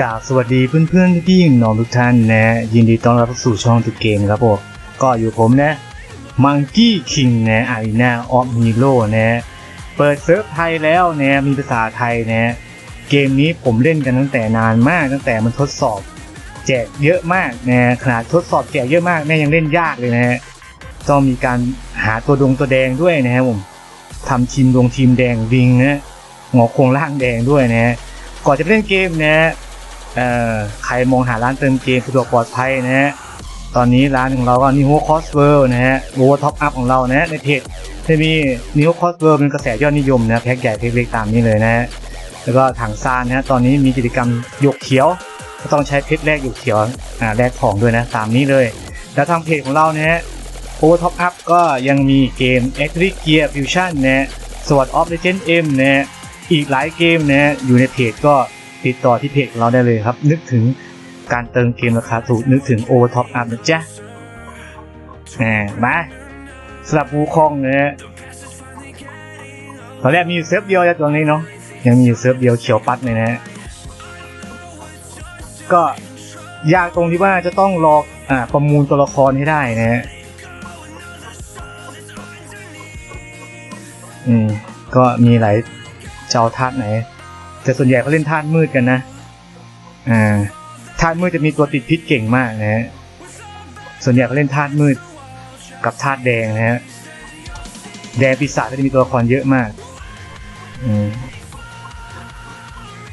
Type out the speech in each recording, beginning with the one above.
กราบสวัสดีเพื่อนๆพี่ๆน้องทุกท่านนะ ยินดีต้อนรับสู่ช่องทุกเกมครับผมก็อยู่ผมนะมังกี้คิงนะอารีนาออฟฮีโร่นะ เปิดเซิร์ฟไทยแล้วนะมีภาษาไทยนะ เกมนี้ผมเล่นกันตั้งแต่นานมากตั้งแต่มันทดสอบ แจกเยอะมากนะขนาดทดสอบแจกเยอะมากแม่ยังเล่นยากเลยนะฮะต้องมีการหาตัวดงตัวแดงด้วยนะครับผมทำทีมดงทีมแดงวิงนะงอโครงล่างแดงด้วยนะก่อนจะเล่นเกมนะ เอ่อใครมองหาร้านเติมเกมสะดวกปลอดภัยนะฮะตอนนี้ร้านของเราก็นิโ c คอสเวิร์นะฮะโวท็อปอัพของเรานะในเพจจะมีนิโ c คอสเวิร์เป็นกระแสยอดนิยมนะแพ็กใหญ่แพ็กเล็กตามนี้เลยนะฮะแล้วก็ถังซานนะฮะตอนนี้มีกิจกรรมหยกเขียวก็ต้องใช้เพชรแลกหยกเขียวอ่าแลกของด้วยนะตามนี้เลย แล้วทางเพจของเรานะฮะโอเวอร์ท็อปอัพก็ยังมีเกม e l e c t r i c Gear Fusion นะฮะ Sword of Legend M นะฮะอีกหลายเกมนะฮะอยู่ในเพจก็ ติดต่อที่เพจของเราได้เลยครับ นึกถึงการเติมเกมราคาถูกนึกถึง Over Top Up นะจ๊ะแหมมาสำหรับวูคองนะฮะตอนแรกมีอยู่เซิร์ฟเดียวจากตรงนี้เนาะยังมีอยู่เซิร์ฟเดียวเขียวปัดเลยนะฮะก็ยากตรงที่ว่าจะต้องรออ่าประมูลตัวละครให้ได้นะฮะอืมก็มีหลายเจ้าธาตุไหน แต่ส่วนใหญ่เขาเล่นธาตุมืดกันนะ อ่าธาตุมืดจะมีตัวติดพิษเก่งมากนะฮะ ส่วนใหญ่เขาเล่นธาตุมืดกับธาตุแดงนะฮะ แดงปีศาจก็จะมีตัวละครเยอะมากอืม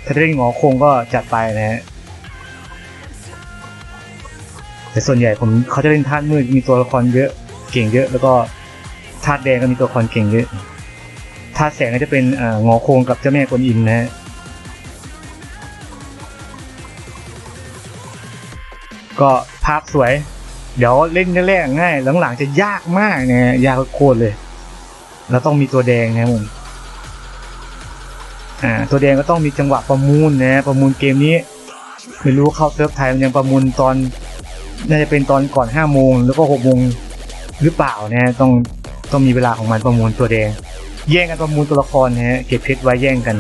ถ้าเล่นหงอคงก็จัดไปนะฮะ แต่ส่วนใหญ่ผมเขาจะเล่นธาตุมืดมีตัวละครเยอะเก่งเยอะ แล้วก็ธาตุแดงก็มีตัวละครเก่งเยอะธาตุแสงก็จะเป็นเอ่องอคงกับเจ้าแม่กวนอิมนะฮะ ก็ภาพสวย เดี๋ยวเล่นแรกๆง่ายหลังๆจะยากมากนะฮะยากโคตรเลย แล้วต้องมีตัวแดงนะครับผมอ่าตัวแดงก็ต้องมีจังหวะประมูลนะประมูลเกมนี้ไม่รู้เข้าเซิร์ฟไทยมันยังประมูลตอนน่าจะเป็นตอนก่อนห้าโมงแล้วก็หกโมงหรือเปล่านะต้องต้องมีเวลาของมันประมูลตัวแดง แย่งกันประมูลตัวละครนะฮะเก็บเพชรไว้แย่งกัน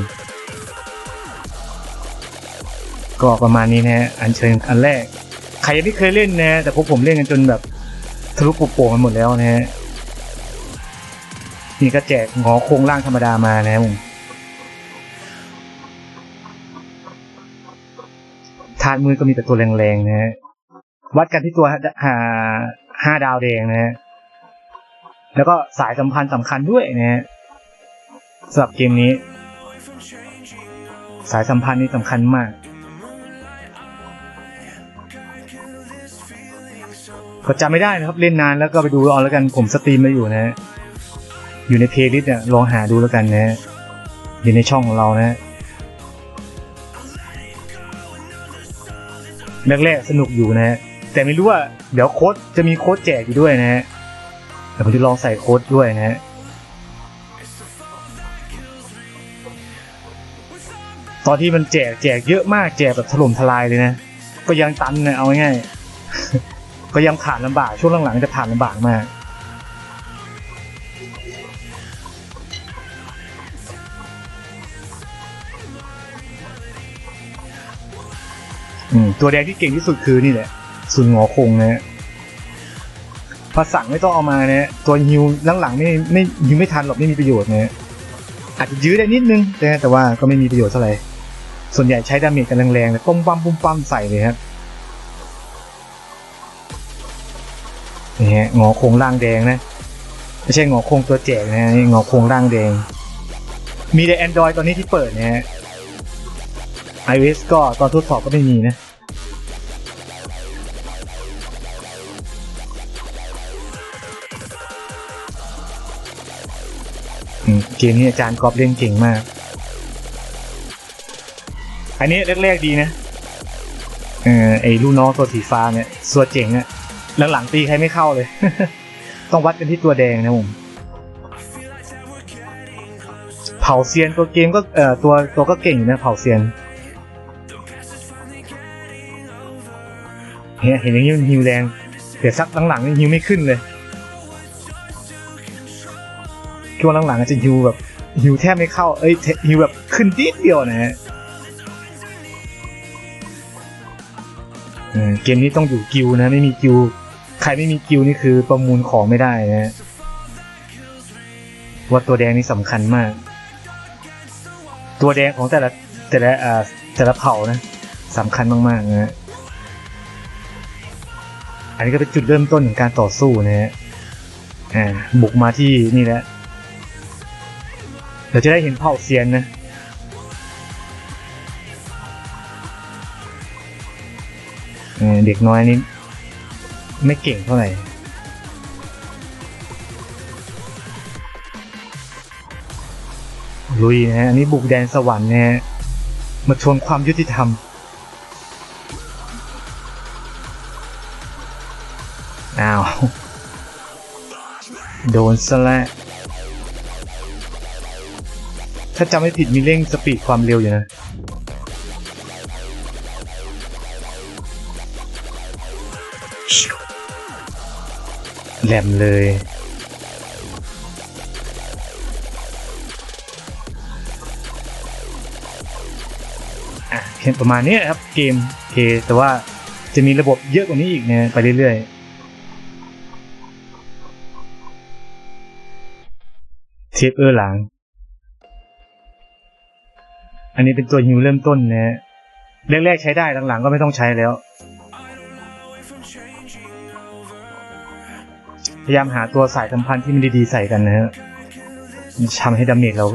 ก็ประมาณนี้นะฮะอันเชิญอันแรก ใครยังไม่เคยเล่นนะ แต่พวกผมเล่นกันจนแบบทะลุปุโป่งกันหมดแล้วนะฮะนี่ก็แจกงอโครงล่างธรรมดามานะครับผมทานมือก็มีแต่ตัวแรงๆนะฮะวัดกันที่ตัวหาห้าดาวแดงนะฮะแล้วก็สายสัมพันธ์สำคัญด้วยนะฮะสำหรับเกมนี้ สายสัมพันธ์นี่สำคัญมาก ก็จำไม่ได้นะครับเล่นนานแล้วก็ไปดูเอาแล้วกันผมสตรีมมาอยู่นะฮะอยู่ในเพลย์ลิสต์เนี่ยลองหาดูแล้วกันนะฮะอยู่ในช่องของเรานะฮะแรกๆสนุกอยู่นะฮะแต่ไม่รู้ว่าเดี๋ยวโค้ดจะมีโค้ดแจกอยู่ด้วยนะฮะเดี๋ยวผมจะลองใส่โค้ดด้วยนะฮะตอนที่มันแจกแจกเยอะมากแจกแบบถล่มทลายเลยนะ ก็ยังตันนะเอาง่ายๆ ก็ยังผ่านลำบากช่วงหลังๆจะผ่านลำบากมากอืมตัวแดงที่เก่งที่สุดคือนี่แหละสุนงอคงนะฮะภาษาไม่ต้องเอามานะตัวฮิวหลังๆไม่ไม่ยิงไม่ทันหรอกไม่มีประโยชน์นะอาจจะยื้อได้นิดนึงแต่แต่ว่าก็ไม่มีประโยชน์เท่าไหร่ส่วนใหญ่ใช้ดาเมจกันแรงๆเลยปุ้มปั้มปุ้มปั้มใส่เลยครับ นี่ฮะงอโครงร่างแดงนะไม่ใช่งอโครงตัวแจกนะฮะนี่งอโครงร่างแดง มีแต่ Android ตอนนี้ที่เปิดนะฮะ iOS ก็ตอนทดสอบก็ไม่มีนะเกมนี้อาจารย์กอล์ฟเล่นเก่งมาก อันนี้แรกๆดีนะ เออไอ้ลูกน้องตัวสีฟ้าเนี่ยสัวเจ๋งอะ หลังๆตีใครไม่เข้าเลย ต้องวัดกันที่ตัวแดงนะผมเผาเซียนตัวเกมก็เอ่อตัวตัวก็เก่งนะเผาเซียนเห็นเห็นอย่างนี้มันฮิวแรงแต่ซักหลังๆนี่ฮิวไม่ขึ้นเลยช่วงหลังๆจะฮิวแบบฮิวแทบไม่เข้า เอ้ยฮิวแบบขึ้นนิดเดียวนะฮะเกมนี้ต้องอยู่กิลด์นะไม่มีกิลด์ ใครไม่มีกิลนี่คือประมูลของไม่ได้นะว่าตัวแดงนี่สำคัญมาก ตัวแดงของแต่ละแต่ละอ่าแต่ละเผ่านะสำคัญมากๆนะฮะอันนี้ก็เป็นจุดเริ่มต้นของการต่อสู้นะฮะอ่าบุกมาที่นี่แหละ เราจะได้เห็นเผ่าเซียนนะเออเด็กน้อยนี่ ไม่เก่งเท่าไหร่ลุยนะฮะอันนี้บุกแดนสวรรค์นะฮะมาชวนความยุติธรรม อ้าว โดนซะแล้วถ้าจำไม่ผิดมีเร่งสปีดความเร็วอยู่นะ แหลมเลย อะเพียงประมาณนี้ครับเกมเคแต่ว่าจะมีระบบเยอะกว่านี้อีกเนี่ยไปเรื่อยๆ เทปเออร์หลัง อันนี้เป็นตัวฮิวเริ่มต้นนะแรกๆใช้ได้หลังๆก็ไม่ต้องใช้แล้ว พยายามหาตัวสายสัมพันธ์ที่มันดีๆใส่กันนะฮะทำให้ดาเมจเรา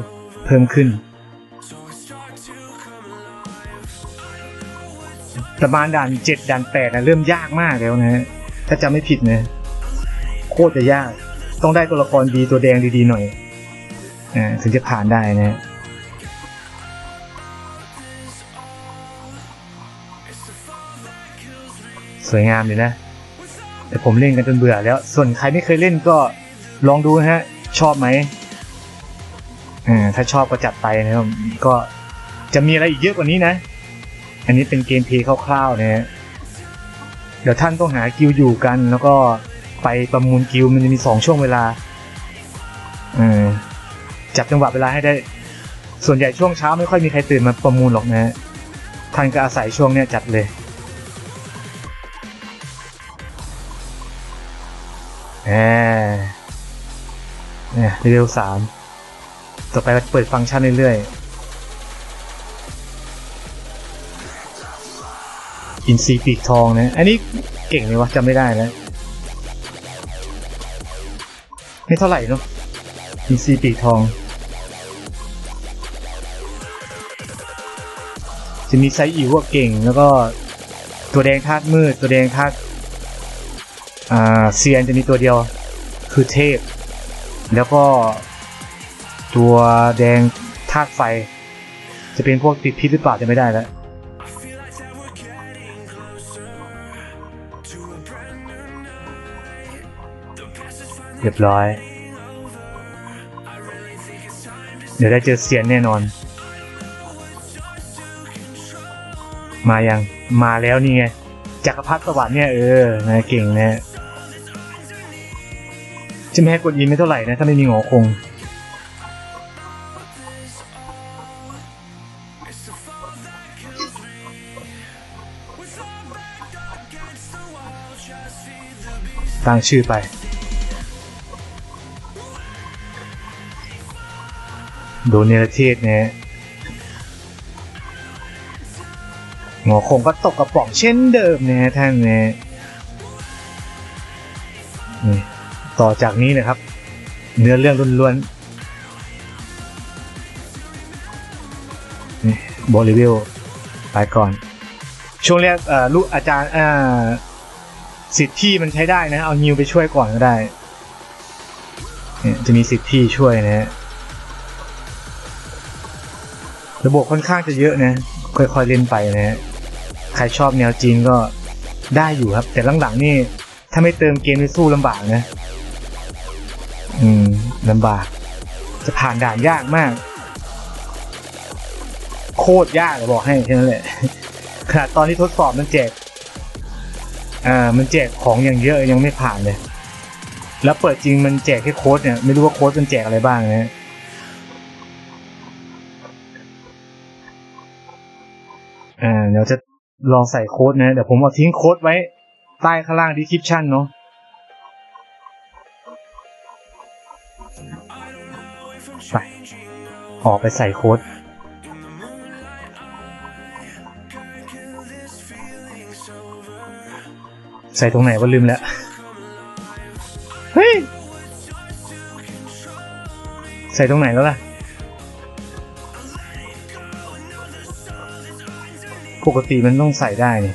เพิ่มขึ้นประมาณด่านเจ็ดด่านแปดนะเริ่มยากมากแล้วนะฮะถ้าจำไม่ผิดนะโคตรจะยาก ต้องได้ตัวละครดีตัวแดงดีๆหน่อยอ่าถึงจะผ่านได้นะฮะสวยงามเลยนะ แต่ผมเล่นกันจนเบื่อแล้ว ส่วนใครไม่เคยเล่นก็ลองดูฮะ ชอบไหมถ้าชอบก็จัดไปนะครับ ก็จะมีอะไรอีกเยอะกว่านี้นะ อันนี้เป็นเกมเพลย์คร่าวๆนะฮะเดี๋ยวท่านต้องหากิลอยู่กัน แล้วก็ไปประมูลกิลมันจะมีสองช่วงเวลาจับจังหวะเวลาให้ได้ ส่วนใหญ่ช่วงเช้าไม่ค่อยมีใครตื่นมาประมูลหรอกนะฮะท่านก็อาศัยช่วงเนี้ยจัดเลย เนี่ยเลเวสามต่อไปเราจะเปิดฟังก์ชันเรื่อยๆ อินซีปีกทองเนะอันนี้เก่งเลยวะจำไม่ได้แล้ว ไม่เท่าไหร่เนาะอินซีปีกทอง จะมีไซส์อิ๋วอะเก่งแล้วก็ตัวแดงธาตุมืด ตัวแดงธาตุ อ่าเซียนจะมีตัวเดียวคือเทพ แล้วก็ตัวแดงธาตุไฟ จะเป็นพวกติดพิษหรือเปล่าจะไม่ได้แล้วเรียบร้อย เดี๋ยวได้เจอเซียนแน่นอน มายัง มาแล้วนี่ไง จักรพรรดิสวรรค์เนี่ยเออนะเก่งนะ จะไม่ให้กดยินไม่เท่าไหร่นะ ถ้าไม่มีหงอคง ตั้งชื่อไป โดนเนรเทศเนี่ยหงอคงก็ตกกระป๋องเช่นเดิมนะฮะท่านเนี่ย ต่อจากนี้นะครับ เนื้อเรื่องล้วนๆบอลิวิลไปก่อน ช่วงแรกลูกอาจารย์สิทธิ์ที่มันใช้ได้นะ เอานิวไปช่วยก่อนก็ได้จะมีสิทธิ์ที่ช่วยนะฮะระบบค่อนข้างจะเยอะนะ ค่อยๆเล่นไปนะฮะใครชอบแนวจีนก็ได้อยู่ครับ แต่หลังๆนี่ ถ้าไม่เติมเกมนี่สู้ลำบากนะ อืมลำบาก จะผ่านด่านยากมาก โคตรยากเลยบอกให้แค่นั้นแหละขนาดตอนที่ทดสอบมันแจกอ่ามันแจกของอย่างเยอะยังไม่ผ่านเลย แล้วเปิดจริงมันแจกแค่โค้ดเนี่ย ไม่รู้ว่าโค้ดมันแจกอะไรบ้างนะอ่าเดี๋ยวจะลองใส่โค้ดนะ เดี๋ยวผมเอาทิ้งโค้ดไว้ใต้ข้างล่างดีคริปชั่นเนาะ ออกไปใส่โค้ดใส่ตรงไหนวะลืมแล้ว เฮ้ย ใส่ตรงไหนแล้วล่ะ ปกติมันต้องใส่ได้เนี่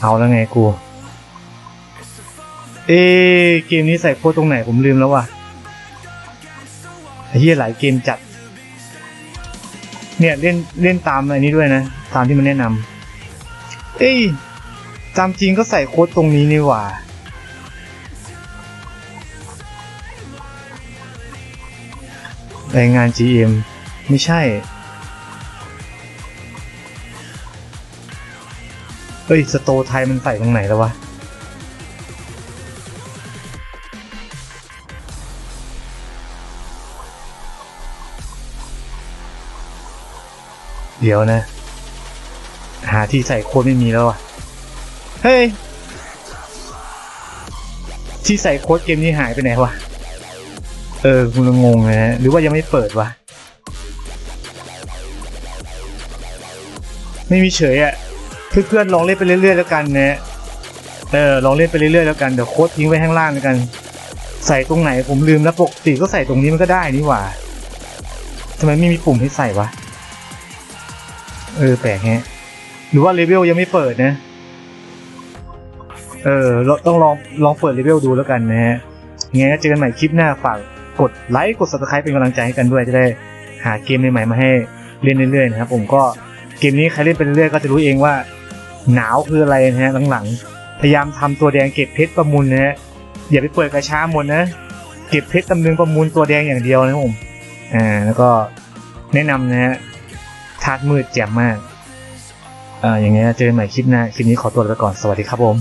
เอาแล้วไงกู เอะเกมนี้ใส่โค้ดตรงไหนผมลืมแล้วว่ะ ไอ้เหี้ยหลายเกมจัด เนี่ยเล่นเล่นตามอะไรนี้ด้วยนะ ตามที่มันแนะนำเอ้ยตามจริงก็ใส่โค้ดตรงนี้นี่หว่าแรายงาน GM ไม่ใช่ เฮ้ย สโตไทยมันใส่ตรงไหนแล้ววะ เดี๋ยวนะ หาที่ใส่โค้ดไม่มีแล้ววะเฮ้ย ที่ใส่โค้ดเกมนี้หายไปไหนวะ เออคุณงงเลยนะหรือว่ายังไม่เปิดวะ ไม่มีเฉยอะ่ะเพื่อนๆลองเล่นไปเรื่อย ๆ แล้วกันนะเออลองเล่นไปเรื่อยๆแล้วกัน เดี๋ยวโค้ดทิ้งไว้ข้างล่างแล้วกัน ใส่ตรงไหนผมลืมแล้วปกติก็ใส่ตรงนี้มันก็ได้นี่หว่าทำไมไม่มีปุ่มให้ใส่วะ เออแปลกแฮะ หรือว่าเลเวลยังไม่เปิดนะ เออเราต้องลองลองเปิดเลเวลดูแล้วกันนะฮะยังไงก็เจอกันใหม่คลิปหน้าฝากกดไลค์กด subscribe เป็นกำลังใจให้กันด้วยจะได้หาเกมใหม่ๆมาให้เล่นเรื่อยๆนะครับผมก็เกมนี้ใครเล่นไปเรื่อยก็จะรู้เองว่า หนาวคืออะไรนะฮะหลังๆ พยายามทำตัวแดงเก็บเพชรประมูลนะฮะอย่าไปเปิดกระช้าหมดนะ เก็บเพชรตำลึงประมูลตัวแดงอย่างเดียวนะผมอ่าแล้วก็แนะนำนะฮะาดมืดแจ่มมากอ่าอย่างเงี้ยเจอกันใหม่คลิปหน้า คลิปนี้ขอตัวลาไปก่อน สวัสดีครับผม